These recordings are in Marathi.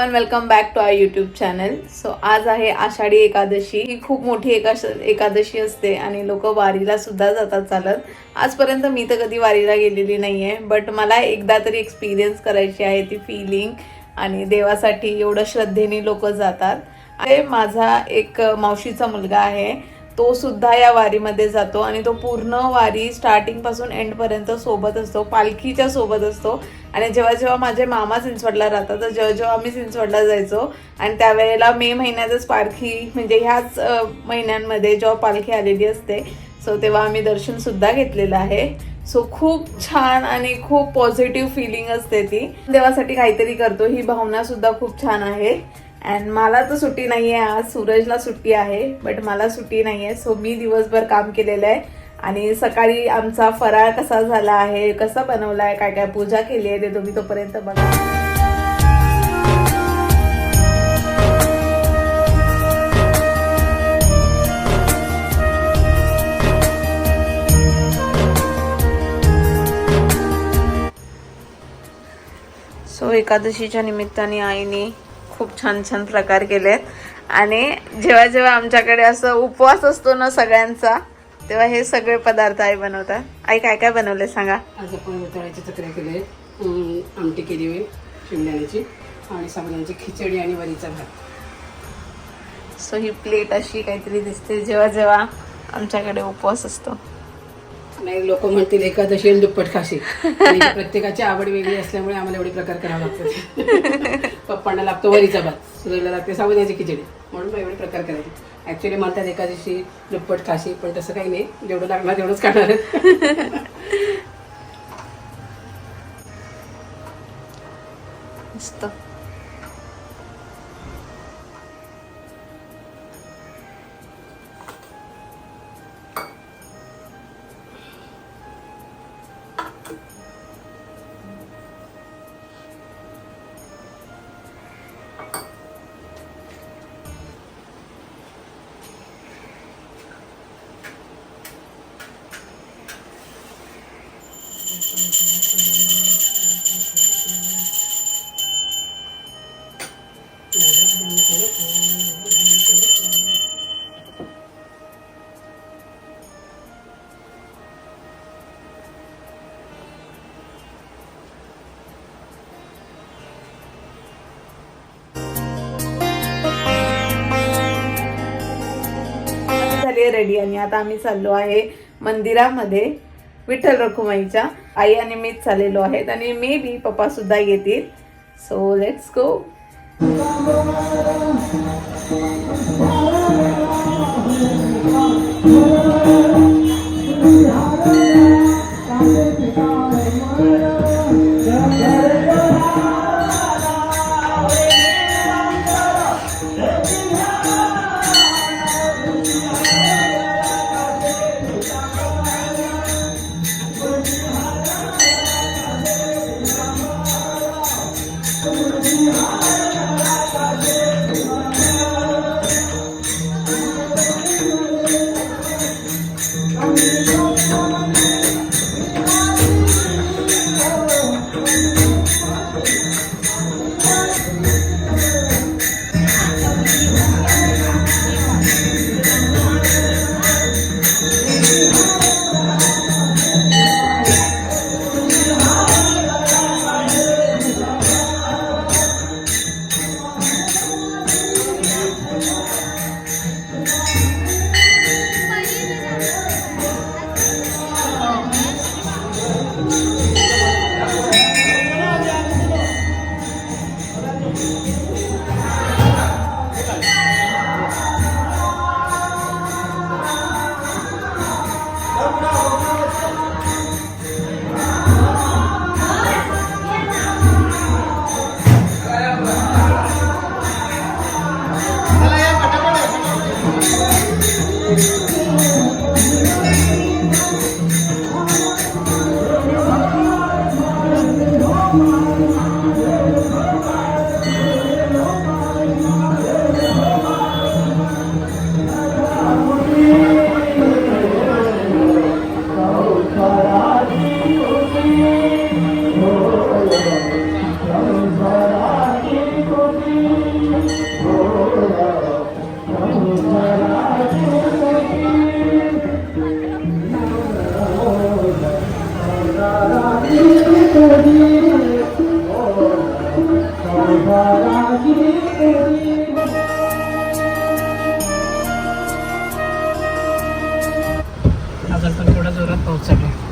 One welcome back to I YouTube channel so आज आहे आषाढी एकादशी. ही खूप मोठी एकाश एकादशी असते आणि लोक वारीला सुद्धा जातात चालत. आजपर्यंत मी तर कधी वारीला गेलेली नाही आहे बट मला एकदा तरी एक्सपिरियन्स करायची आहे ती फिलिंग आणि देवासाठी एवढं श्रद्धेने लोक जातात. आहे माझा एक मावशीचा मुलगा आहे. तो सुद्धा या वारीमध्ये जातो आणि तो पूर्ण वारी स्टार्टिंगपासून एंडपर्यंत सोबत असतो पालखीच्या सोबत असतो. आणि जेव्हा जेव्हा माझे मामा चिंचवडला राहतात तर जेव्हा जेव्हा आम्ही चिंचवडला जायचो आणि त्यावेळेला मे महिन्यातच पालखी म्हणजे ह्याच महिन्यांमध्ये जेव्हा पालखी आलेली असते सो तेव्हा आम्ही दर्शनसुद्धा घेतलेलं आहे. सो खूप छान आणि खूप पॉझिटिव्ह फिलिंग असते ती. देवासाठी काहीतरी करतो ही भावना सुद्धा खूप छान आहे. अँड मला तर सुट्टी नाही आहे आज सूरजला सुट्टी आहे बट मला सुट्टी नाही आहे सो मी दिवसभर काम केलेलं आहे. आणि सकाळी आमचा फराळ कसा झाला आहे कसा बनवला आहे काय काय पूजा केली आहे ते तुम्ही तोपर्यंत बघा. सो एकादशीच्या निमित्ताने आईने खूप छान छान प्रकार केलेत. आणि जेव्हा जेव्हा आमच्याकडे असं उपवास असतो ना सगळ्यांचा तेव्हा हे सगळे पदार्थ आई बनवतात. आई काय काय बनवले सांगा? आज आपण तळ्याचे चकऱ्या केले आहेत. अं, आमटी केली होईल शेंगदाण्याची आणि साबुदाण्याची खिचडी आणि वरीचा भात. सो ही प्लेट अशी काहीतरी दिसते जेव्हा जेव्हा आमच्याकडे उपवास असतो. नाही लोक म्हणतील एकादशी आणि दुप्पट खाशी. आणि प्रत्येकाची आवड वेगळी असल्यामुळे आम्हाला एवढे प्रकार करावे लागतात. पप्पांना लागतो वरीचा भात. सुरेला लागते साबुदाण्याची खिचडी. म्हणून मग एवढे प्रकार करायचे. ऍक्च्युली म्हणतात एकादशी दुप्पट खाशी पण तसं काही नाही. जेवढं लागणार तेवढंच खाणार मस्त. रेडी आणि आता आम्ही चाललो आहे मंदिरामध्ये. विठ्ठल रखुमाईच्या आई आणि मीच चाललेलो आहेत आणि मे बी पप्पा सुद्धा येतील. सो लेट्स गो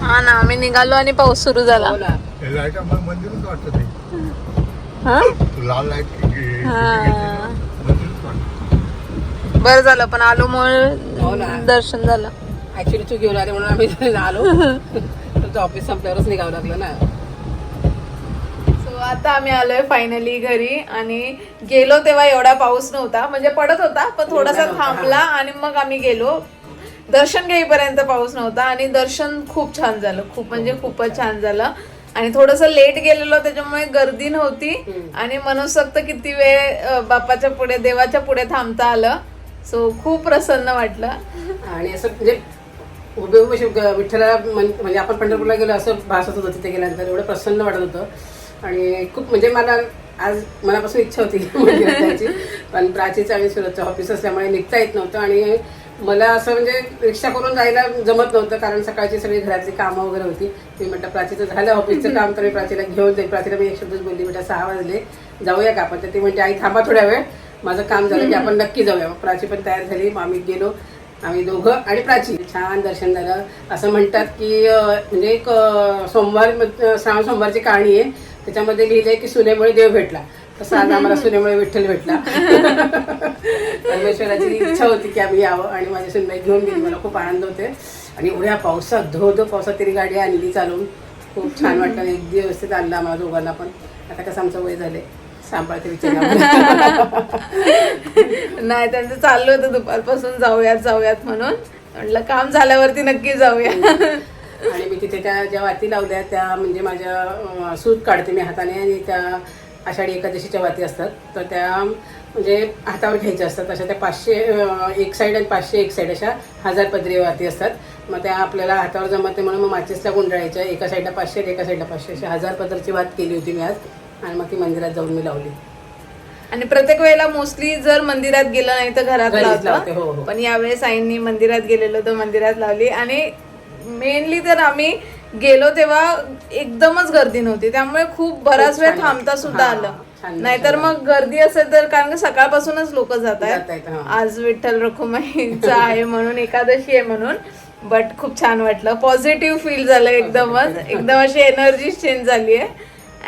हा ना आम्ही निघालो आणि पाऊस सुरू झाला. लाइट बरं झालं पण आलो म्हणून दर्शन झालं. ऍक्च्युली तू घेऊन आले म्हणून आम्ही आलो. तुमचं ऑफिस संपल्यावरच निघावं लागलं ना. आता आम्ही आलोय फायनली घरी. आणि गेलो तेव्हा एवढा पाऊस नव्हता. म्हणजे पडत होता पण थोडासा थांबला आणि मग आम्ही गेलो. दर्शन घेईपर्यंत पाऊस नव्हता आणि दर्शन खूप छान झालं. खूप म्हणजे खूपच छान. झालं. आणि थोडस लेट गेलेलो त्याच्यामुळे गर्दी नव्हती. आणि मनसोक्त किती वेळ अं, बाप्पाच्या पुढे देवाच्या पुढे थांबता आलं. सो खूप प्रसन्न वाटलं. आणि असं म्हणजे उभे उभे म्हण- म्हणजे आपण पंढरपूरला गेलो असं भासत होतं तिथे गेल्यानंतर. एवढं प्रसन्न वाटत होतं. आणि खूप म्हणजे मला आज मनापासून इच्छा होती जायची पण प्राचीचं आणि सुरतचं ऑफिस असल्यामुळे निघता येत नव्हतं आणि मला असं म्हणजे रिक्षा करून जायला जमत नव्हतं कारण सकाळची सगळी घरातली कामं वगैरे होती. मी म्हटलं प्राचीचं झालं ऑफिसचं काम तर मी प्राचीला घेऊन जाईल प्राचीला मी एक शब्दच बोलली बेटा सहा वाजले. जाऊया का आपण? तर ती म्हणजे आई थांबा थोड्या वेळ. माझं काम झालं की आपण नक्की जाऊया. मग प्राची पण तयार झाली. मग आम्ही गेलो. आम्ही दोघं आणि प्राची. छान दर्शन झालं. असं म्हणतात की म्हणजे एक सोमवार श्रावण सोमवारची कहाणी आहे. त्याच्यामध्ये लिहिलंय की सुनेमुळे देव भेटला. तसं आज आम्हाला सुनेमुळे विठ्ठल भेटला. परमेश्वराची इच्छा होती की आम्ही यावं आणि माझी सुनबाई घेऊन गेली. मला खूप आनंद होते आणि एवढ्या पावसात धो धो पावसात तरी गाडी आणली चालवून खूप छान वाटलं. अगदी व्यवस्थित आणलं आम्हाला दोघांना पण. आता कसं आमचं वय झाले सांभाळते विचार नाही त्यांचं चाललं होतं दुपारपासून. जाऊयात जाऊयात म्हणून. म्हटलं काम झाल्यावरती नक्की जाऊया. आणि मी तिथे त्या ज्या वाती लावल्या त्या म्हणजे माझ्या सूत काढते मी हाताने आणि त्या आषाढी एकादशीच्या वाती असतात. तर त्या म्हणजे हातावर घ्यायच्या असतात. अशा त्या पाचशे एक साईड आणि पाचशे एक साईड अशा हजार पदरी वाती असतात. मग त्या आपल्याला हातावर जमत म्हणून मग माचीसला गुंडाळायच्या. एका साईडला पाचशे एका साईडला पाचशे अशा हजार पदरची वात केली होती मी आज. आणि मग ती मंदिरात जाऊन मी लावली. आणि प्रत्येक वेळेला मोस्टली जर मंदिरात गेलं नाही तर घरात लावते, हो, हो. पण यावेळेस आईंनी मंदिरात गेलेलो तर मंदिरात लावली. आणि मेनली तर आम्ही गेलो तेव्हा एकदमच गर्दी नव्हती. त्यामुळे खूप बराच वेळ थांबता सुद्धा आलं. नाहीतर मग गर्दी असेल तर कारण की सकाळपासूनच लोक जात आहेत. आज विठ्ठल रखुमाईचा आहे म्हणून एकादशी आहे म्हणून. बट खूप छान वाटलं. पॉझिटिव्ह फील झालं एकदमच. एकदम अशी एनर्जी चेंज झाली आहे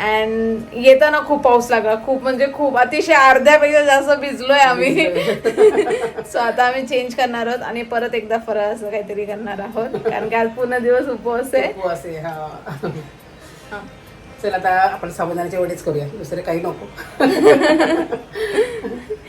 अँड येताना खूप पाऊस लागला. खूप म्हणजे खूप अतिशय अर्ध्यापेक्षा जास्त भिजलोय आम्ही. सो आता आम्ही चेंज करणार आहोत आणि परत एकदा फराळ असं काहीतरी करणार आहोत. कारण की आज पूर्ण दिवस उपवास आहे. उपवास आहे हा. चल आता आपण साबुदाण्याचे वडेच करूया. दुसरे काही नको.